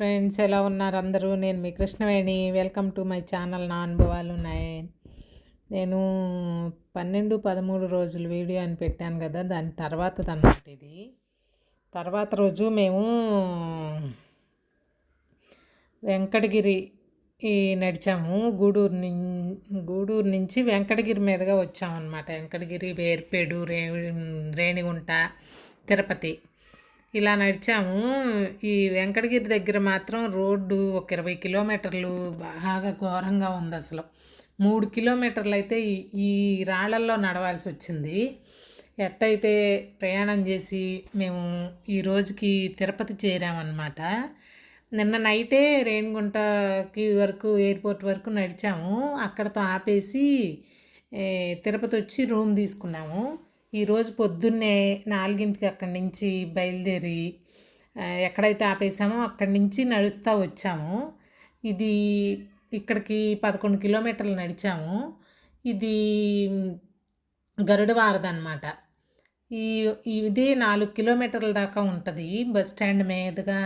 Friends ఎలా ఉన్నారు అందరూ? నేను మీ Krishnaveni. Welcome to my channel నా అనుభవాలు ఉన్నాయి నేను పన్నెండు పదమూడు రోజులు వీడియో అని పెట్టాను కదా దాని తర్వాత అన్నమాట ఇది. తర్వాత రోజు మేము వెంకటగిరి ఈ నడిచాము. గూడూరు ని గూడూరు నుంచి వెంకటగిరి మీదుగా వచ్చామన్నమాట. వెంకటగిరి వేర్పేడు రే రేణిగుంట తిరుపతి. ఇలా నడిచాము. ఈ వెంకటగిరి దగ్గర మాత్రం రోడ్డు ఒక ఇరవై కిలోమీటర్లు బాగా ఘోరంగా ఉంది అసలు. మూడు కిలోమీటర్లు అయితే ఈ- ఈ రాళ్ళల్లో నడవాల్సి వచ్చింది. ఎట్టయితే ప్రయాణం చేసి మేము ఈ రోజుకి తిరుపతి చేరామన్నమాట. నిన్న నైటే రేణిగుంటకి వరకు ఎయిర్పోర్ట్ వరకు నడిచాము. అక్కడతో ఆపేసి తిరుపతి వచ్చి రూమ్ తీసుకున్నాము. ఈరోజు పొద్దున్నే నాలుగింటికి అక్కడి నుంచి బయలుదేరి ఎక్కడైతే ఆపేసామో అక్కడి నుంచి నడుస్తూ వచ్చాము. ఇది ఇక్కడికి పదకొండు కిలోమీటర్లు నడిచాము. ఇది గరుడ వారదన్నమాట. ఈ ఇది నాలుగు కిలోమీటర్ల దాకా ఉంటుంది. బస్ స్టాండ్ మీదుగా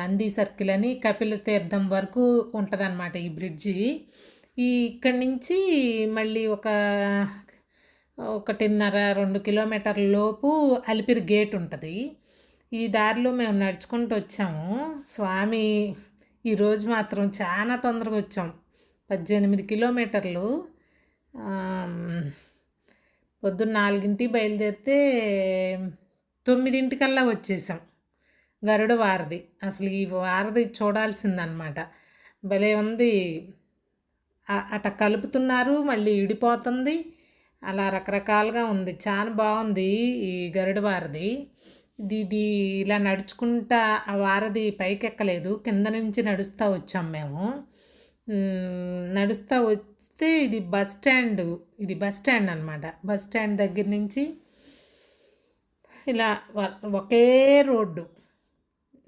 నంది సర్కిల్ అని కపిల తీర్థం వరకు ఉంటుంది ఈ బ్రిడ్జి. ఈ ఇక్కడి నుంచి మళ్ళీ ఒక ఒకటిన్నర రెండు కిలోమీటర్ల లోపు అలిపిరి గేట్ ఉంటుంది. ఈ దారిలో మేము నడుచుకుంటూ వచ్చాము. స్వామి ఈరోజు మాత్రం చాలా తొందరగా వచ్చాం. పద్దెనిమిది కిలోమీటర్లు. పొద్దున్న నాలుగింటి బయలుదేరితే తొమ్మిదింటికల్లా వచ్చేసాం. గరుడ వారధి. అసలు ఈ వారధి చూడాల్సిందనమాట. భలే ఉంది. అట కలుపుతున్నారు మళ్ళీ ఇడిపోతుంది. అలా రకరకాలుగా ఉంది. చాలా బాగుంది ఈ గరుడ వారిది ఇది ఇలా నడుచుకుంటా ఆ వారది పైకెక్కలేదు. కింద నుంచి నడుస్తూ వచ్చాం మేము. నడుస్తూ వస్తే ఇది బస్ స్టాండ్. ఇది బస్ స్టాండ్ అనమాట బస్ స్టాండ్ దగ్గర నుంచి ఇలా ఒకే రోడ్డు.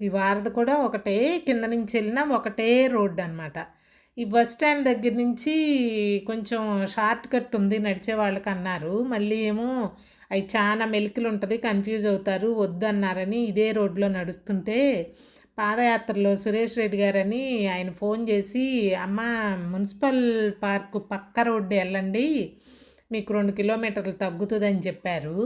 ఈ వారది కూడా ఒకటే. కింద నుంచి వెళ్ళినా ఒకటే రోడ్డు అనమాట ఈ బస్ స్టాండ్ దగ్గర నుంచి కొంచెం షార్ట్ కట్ ఉంది నడిచే వాళ్ళకి అన్నారు. మళ్ళీ ఏమో అవి చాలా మెలికలు ఉంటుంది కన్ఫ్యూజ్ అవుతారు వద్దన్నారని ఇదే రోడ్లో నడుస్తుంటే పాదయాత్రలో సురేష్ రెడ్డి గారని ఆయన ఫోన్ చేసి అమ్మ మున్సిపల్ పార్క్ పక్క రోడ్డు వెళ్ళండి మీకు రెండు కిలోమీటర్లు తగ్గుతుందని చెప్పారు.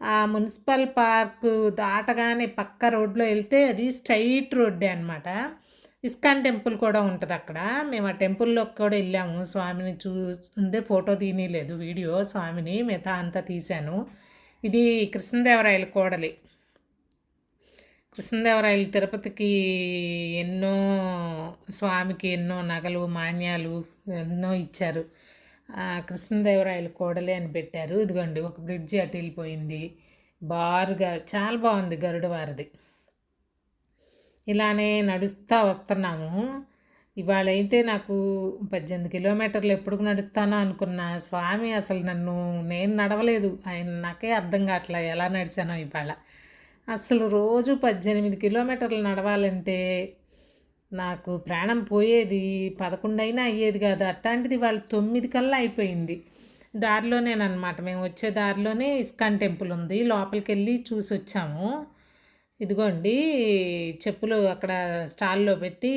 ఆ మున్సిపల్ పార్క్ దాటగానే పక్క రోడ్లో వెళ్తే అది స్ట్రైట్ రోడ్డే అనమాట ఇస్కాన్ టెంపుల్ కూడా ఉంటుంది అక్కడ. మేము ఆ టెంపుల్లోకి కూడా వెళ్ళాము. స్వామిని చూస్తుందే ఫోటో తీయలేదు వీడియో. స్వామిని మిగతా అంతా తీశాను. ఇది కృష్ణదేవరాయల కోడలి. కృష్ణదేవరాయలు తిరుపతికి ఎన్నో స్వామికి ఎన్నో నగలు మాన్యాలు ఎన్నో ఇచ్చారు. కృష్ణదేవరాయలు కృష్ణదేవరాయల కోడలే అని పెట్టారు. ఇదిగోండి ఒక బ్రిడ్జి అటు వెళ్ళిపోయింది. బారుగా చాలా బాగుంది గరుడ వారిది. ఇలానే నడుస్తూ వస్తున్నాము. ఇవాళ అయితే నాకు పద్దెనిమిది కిలోమీటర్లు ఎప్పుడు నడుస్తానో అనుకున్న స్వామి అసలు నన్ను నేను నడవలేదు. ఆయన నాకే అర్థం కావట్లే ఎలా నడిచానో ఇవాళ. అసలు రోజు పద్దెనిమిది కిలోమీటర్లు నడవాలంటే నాకు ప్రాణం పోయేది పదకొండు అయినా అయ్యేది కాదు. అట్లాంటిది వాళ్ళు తొమ్మిది కల్లా అయిపోయింది. దారిలోనేనమాట మేము వచ్చే దారిలోనే ఇస్కాన్ టెంపుల్ ఉంది. లోపలికి వెళ్ళి చూసి వచ్చాము ఇదిగోండి చెప్పులు అక్కడ స్టాల్లో పెట్టి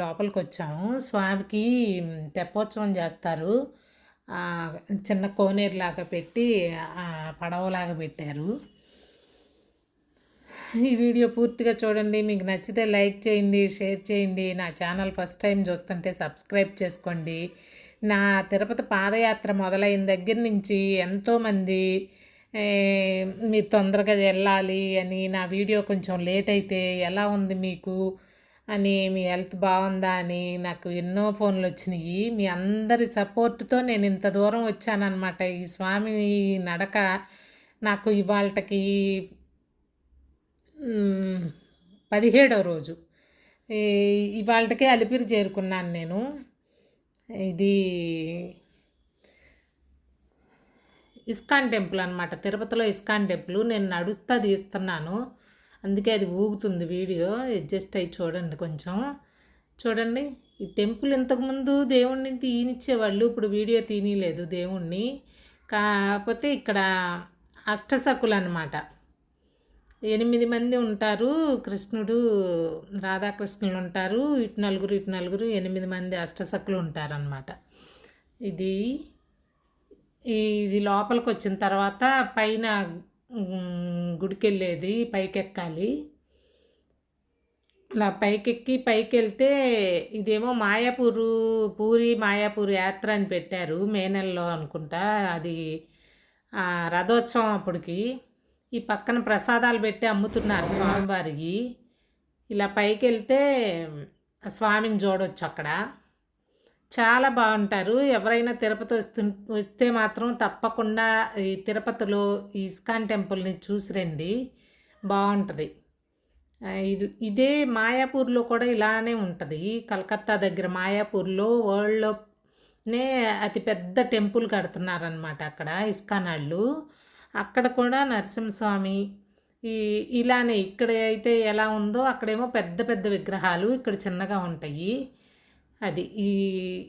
లోపలికి వచ్చాము స్వామికి తెప్పోత్సవం చేస్తారు. చిన్న కోనేరులాగా పెట్టి పడవలాగా పెట్టారు. ఈ వీడియో పూర్తిగా చూడండి. మీకు నచ్చితే లైక్ చేయండి షేర్ చేయండి. నా ఛానల్ ఫస్ట్ టైం చూస్తుంటే సబ్స్క్రైబ్ చేసుకోండి. నా తిరుపతి పాదయాత్ర మొదలైన దగ్గర నుంచి ఎంతోమంది మీరు తొందరగా వెళ్ళాలి అని నా వీడియో కొంచెం లేట్ అయితే ఎలా ఉంది మీకు అని మీ హెల్త్ బాగుందా అని నాకు ఎన్నో ఫోన్లు వచ్చినాయి. మీ అందరి సపోర్ట్తో నేను ఇంత దూరం వచ్చానన్నమాట. ఈ స్వామి నడక నాకు ఇవాళకి పదిహేడో రోజు. ఇవాళకే అలిపిరి చేరుకున్నాను నేను. ఇది ఇస్కాన్ టెంపుల్ అనమాట తిరుపతిలో ఇస్కాన్ టెంపుల్. నేను నడుస్తా తీస్తున్నాను. అందుకే అది ఊగుతుంది వీడియో. అడ్జస్ట్ అయ్యి చూడండి కొంచెం. చూడండి ఈ టెంపుల్ ఇంతకుముందు దేవుణ్ణి తీయనిచ్చేవాళ్ళు ఇప్పుడు వీడియో తీయలేదు దేవుణ్ణి. కాకపోతే ఇక్కడ అష్టసకులు అనమాట ఎనిమిది మంది ఉంటారు. కృష్ణుడు రాధాకృష్ణులు ఉంటారు. ఇటు నలుగురు ఇటు నలుగురు ఎనిమిది మంది అష్టసక్కులు ఉంటారనమాట ఇది ఇది లోపలికి వచ్చిన తర్వాత పైన గుడికి వెళ్ళేది పైకి ఎక్కాలి ఇలా పైకెక్కి పైకి వెళ్తే ఇదేమో మాయాపూరు పూరి మాయాపూరి యాత్ర అని పెట్టారు మే నెలలో అనుకుంటా. అది రథోత్సవం అప్పటికి. ఈ పక్కన ప్రసాదాలు పెట్టి అమ్ముతున్నారు స్వామివారికి. ఇలా పైకి వెళ్తే స్వామిని చూడవచ్చు అక్కడ. చాలా బాగుంటారు. ఎవరైనా తిరుపతి వస్తు వస్తే మాత్రం తప్పకుండా ఈ తిరుపతిలో ఈ ఇస్కాన్ టెంపుల్ని చూసి రండి బాగుంటుంది ఇదే మాయాపూర్లో కూడా ఇలానే ఉంటుంది. కలకత్తా దగ్గర మాయాపూర్లో వరల్డ్లోనే అతిపెద్ద టెంపుల్ కడుతున్నారనమాట అక్కడ ఇస్కాన్ వాళ్ళు. అక్కడ కూడా నరసింహస్వామి ఈ ఇలానే ఇక్కడ అయితే ఎలా ఉందో అక్కడేమో పెద్ద పెద్ద విగ్రహాలు ఇక్కడ చిన్నగా ఉంటాయి. అది ఈ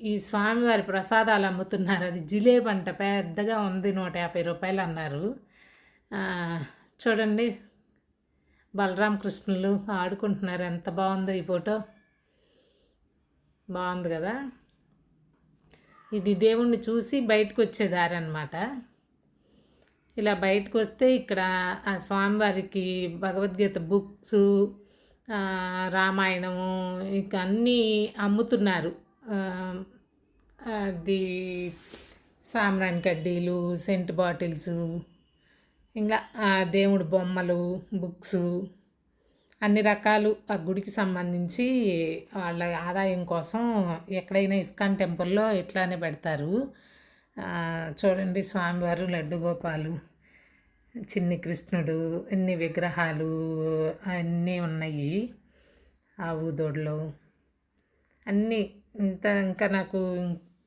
ఈ స్వామివారి ప్రసాదాలు అమ్ముతున్నారు. అది జిలేబ్ అంట పెద్దగా ఉంది నూట యాభై రూపాయలు అన్నారు. చూడండి బలరామ కృష్ణులు ఆడుకుంటున్నారు. ఎంత బాగుందో ఈ ఫోటో. బాగుంది కదా? ఇది దేవుణ్ణి చూసి బయటకు వచ్చేదారి అనమాట ఇలా బయటకు వస్తే ఇక్కడ ఆ స్వామివారికి భగవద్గీత బుక్స్ రామాయణము ఇంకా అన్నీ అమ్ముతున్నారు. అది సామ్రాన్ కడ్డీలు సెంట్ బాటిల్స్ ఇంకా దేవుడు బొమ్మలు బుక్స్ అన్ని రకాలు ఆ గుడికి సంబంధించి వాళ్ళ ఆదాయం కోసం ఎక్కడైనా ఇస్కాన్ టెంపుల్లో ఇట్లానే పెడతారు. చూడండి స్వామివారు లడ్డు గోపాలు. చిన్ని కృష్ణుడు ఎన్ని విగ్రహాలు అన్నీ ఉన్నాయి ఆవు దొడ్లు అన్నీ ఇంత ఇంకా నాకు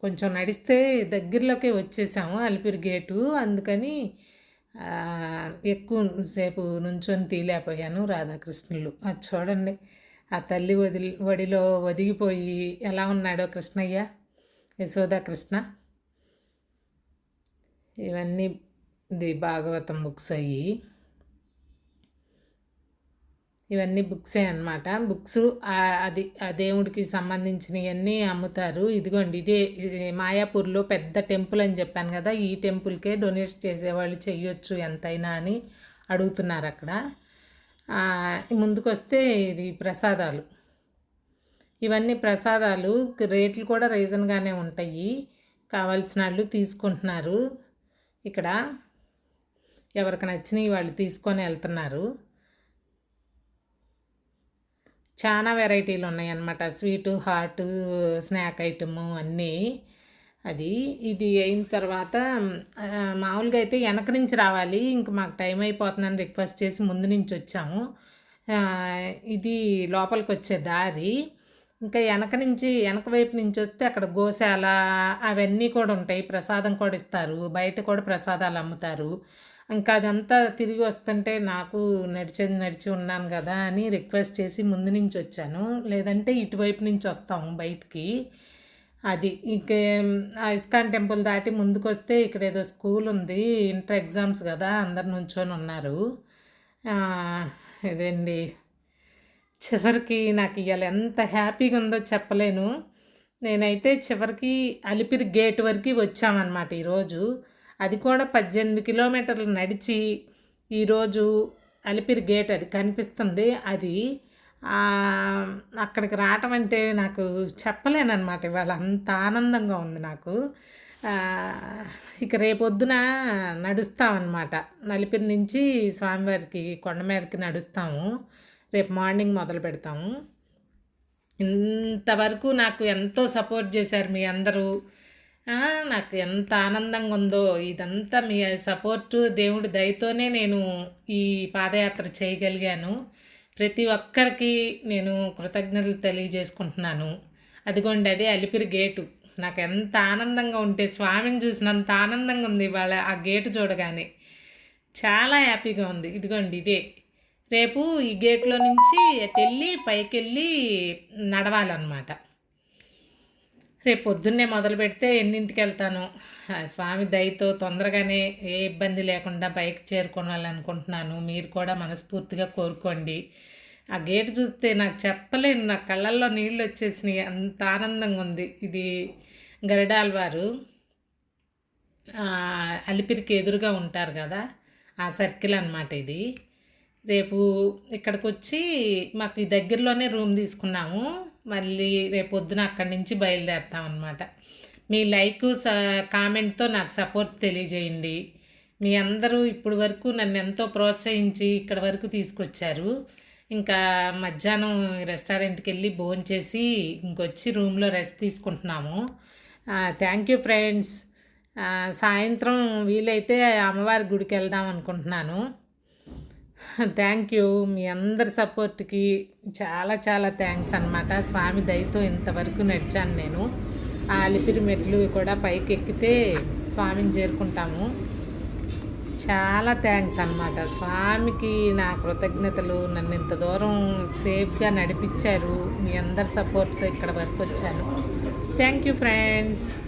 కొంచెం నడిస్తే దగ్గరలోకి వచ్చేసాము అలిపిరి గేటు. అందుకని ఎక్కువ సేపు నుంచొని తీలేకపోయాను రాధాకృష్ణులు. అది చూడండి ఆ తల్లి వదిలి వడిలో ఒదిగిపోయి ఎలా ఉన్నాడో కృష్ణయ్య యశోదా కృష్ణ. ఇవన్నీ ఇది భాగవతం బుక్స్ అయ్యి. ఇవన్నీ బుక్సే అనమాట బుక్స్ అది ఆ దేవుడికి సంబంధించినవన్నీ అమ్ముతారు. ఇదిగోండి ఇదే మాయాపూర్లో పెద్ద టెంపుల్ అని చెప్పాను కదా ఈ టెంపుల్కే డొనేట్ చేసేవాళ్ళు చేయొచ్చు ఎంతైనా అని అడుగుతున్నారు అక్కడ. ముందుకొస్తే ఇది ప్రసాదాలు. ఇవన్నీ ప్రసాదాలు రేట్లు కూడా రీజన్గానే ఉంటాయి. కావాల్సిన వాళ్ళు తీసుకుంటున్నారు. ఇక్కడ ఎవరికి నచ్చినవి వాళ్ళు తీసుకొని వెళ్తున్నారు. చాలా వెరైటీలు ఉన్నాయన్నమాట. స్వీటు హాట్ స్నాక్ ఐటము అన్నీ. అది ఇది అయిన తర్వాత మామూలుగా అయితే వెనక నుంచి రావాలి. ఇంక మాకు టైం అయిపోతుందని రిక్వెస్ట్ చేసి ముందు నుంచి వచ్చాము. ఇది లోపలికి వచ్చే దారి. ఇంకా వెనక నుంచి వెనక వైపు నుంచి వస్తే అక్కడ గోశాల అవన్నీ కూడా ఉంటాయి. ప్రసాదం కూడా ఇస్తారు. బయట కూడా ప్రసాదాలు అమ్ముతారు. ఇంకా అదంతా తిరిగి వస్తుంటే నాకు నడిచేది నడిచి ఉన్నాను కదా అని రిక్వెస్ట్ చేసి ముందు నుంచి వచ్చాను. లేదంటే ఇటువైపు నుంచి వస్తాము బయటికి. అది ఇక ఇస్కాన్ టెంపుల్ దాటి ముందుకు వస్తే ఇక్కడ ఏదో స్కూల్ ఉంది ఇంటర్ ఎగ్జామ్స్ కదా అందరు నుంచొని ఉన్నారు. ఇదండి చివరికి నాకు ఇవాళ ఎంత హ్యాపీగా ఉందో చెప్పలేను. నేనైతే చివరికి అలిపిరి గేట్ వరకు వచ్చామన్నమాట ఈరోజు. అది కూడా పద్దెనిమిది కిలోమీటర్లు నడిచి ఈరోజు అలిపిరి గేట్ అది కనిపిస్తుంది. అది అక్కడికి రావటం అంటే నాకు చెప్పలేనమాట ఇవాళ అంత ఆనందంగా ఉంది నాకు. ఇక రేపొద్దున నడుస్తామన్నమాట. నలిపిరి నుంచి స్వామివారికి కొండ మీదకి నడుస్తాము. రేపు మార్నింగ్ మొదలు పెడతాము. ఇంతవరకు నాకు ఎంతో సపోర్ట్ చేశారు మీ అందరూ. నాకు ఎంత ఆనందంగా ఉందో ఇదంతా మీ సపోర్టు దేవుడి దయతోనే నేను ఈ పాదయాత్ర చేయగలిగాను. ప్రతి ఒక్కరికి నేను కృతజ్ఞతలు తెలియజేసుకుంటున్నాను. అదిగోండి అదే అలిపిరి గేటు. నాకు ఎంత ఆనందంగా ఉంటే స్వామిని చూసినంత ఆనందంగా ఉంది ఇవాళ ఆ గేటు చూడగానే. చాలా హ్యాపీగా ఉంది. ఇదిగోండి ఇదే. రేపు ఈ గేట్లో నుంచి వెళ్ళి పైకి వెళ్ళి నడవాలన్నమాట. రేపు పొద్దున్నే మొదలు పెడితే ఎన్నింటికి వెళ్తాను ఆ స్వామి దయతో తొందరగానే ఏ ఇబ్బంది లేకుండా బైక్ చేరుకోవాలనుకుంటున్నాను మీరు కూడా మనస్ఫూర్తిగా కోరుకోండి. ఆ గేట్ చూస్తే నాకు చెప్పలేను. నా కళ్ళల్లో నీళ్ళు వచ్చేసినాయి. అంత ఆనందంగా ఉంది. ఇది గరిడాల్వారు అలిపిరికి ఎదురుగా ఉంటారు కదా? ఆ సర్కిల్ అన్నమాట ఇది. రేపు ఇక్కడికి వచ్చి మాకు ఈ దగ్గరలోనే రూమ్ తీసుకున్నాము. మళ్ళీ రేపొద్దున అక్కడి నుంచి బయలుదేరుతాం అనమాట మీ లైక్ స కామెంట్తో నాకు సపోర్ట్ తెలియజేయండి. మీ అందరూ ఇప్పుడు వరకు నన్ను ఎంతో ప్రోత్సహించి ఇక్కడ వరకు తీసుకొచ్చారు. ఇంకా మధ్యాహ్నం రెస్టారెంట్కి వెళ్ళి భోంచేసి ఇంకొచ్చి రూమ్లో రెస్ట్ తీసుకుంటున్నాము. Thank you friends. సాయంత్రం వీలైతే అమ్మవారి గుడికి వెళ్దాం అనుకుంటున్నాను. Thank you. మీ అందరి సపోర్ట్కి చాలా చాలా థ్యాంక్స్ అనమాట స్వామి దయతో ఇంతవరకు నడిచాను నేను. ఆ అలిపిరి మెట్లు కూడా పైకి ఎక్కితే స్వామిని చేరుకుంటాము. చాలా థ్యాంక్స్ అన్నమాట. స్వామికి నా కృతజ్ఞతలు. నన్ను ఇంత దూరం సేఫ్గా నడిపించారు. మీ అందరి సపోర్ట్తో ఇక్కడ వరకు వచ్చాను. Thank you friends.